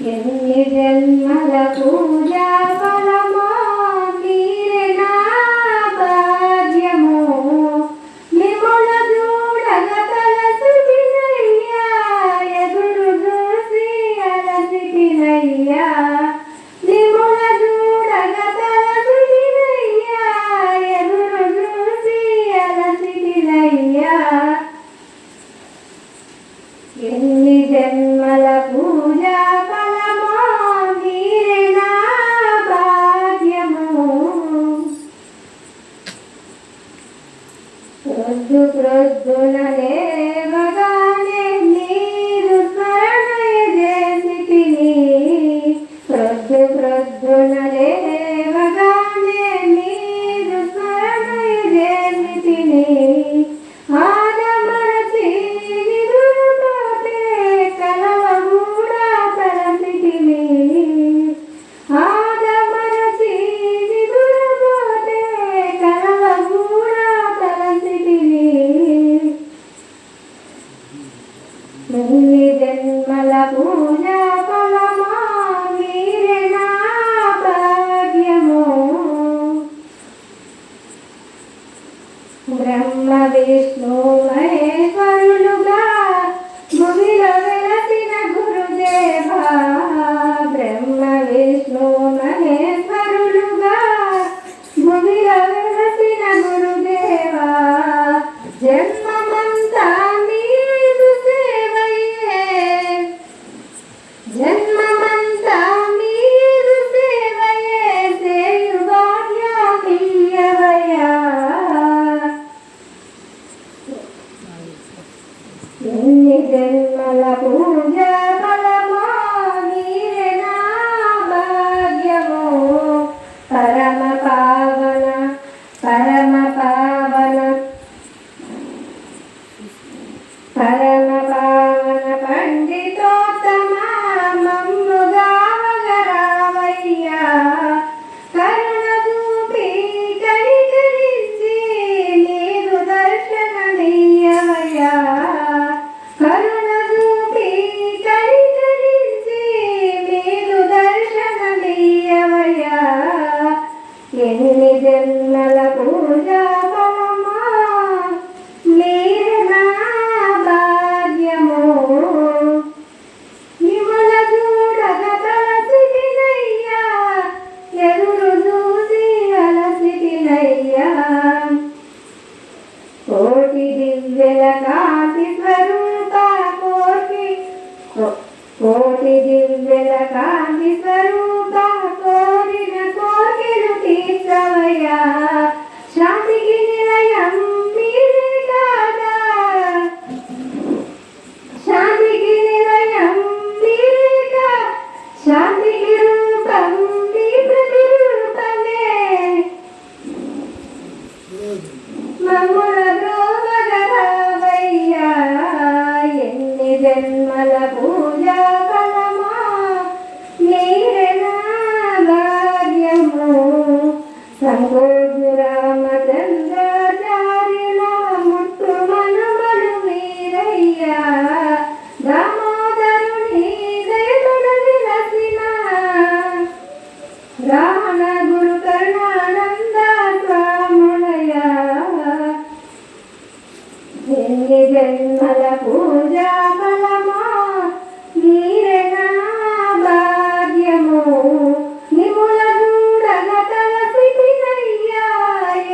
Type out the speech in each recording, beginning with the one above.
Y en mi la. रज्जु प्रज्वलने ఎన్ని జన్మల పూజ ఫలమా మీరే నా Vishnu Ni que la puya, la. వెళ్ళాక జన్మల పూజా ఫలమా? మీరేనా భాగ్యము. తల తలసిటినయ్యా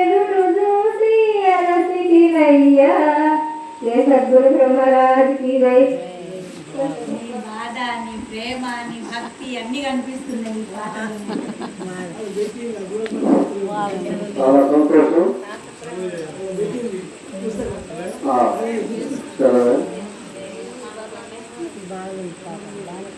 ఎదురు చూసి అలసిటినయ్యా ఏ సద్గురు బ్రహ్మరాజుకి రై బాధ భక్తి అన్ని కనిపిస్తున్నాయి చాలా సంతోషం.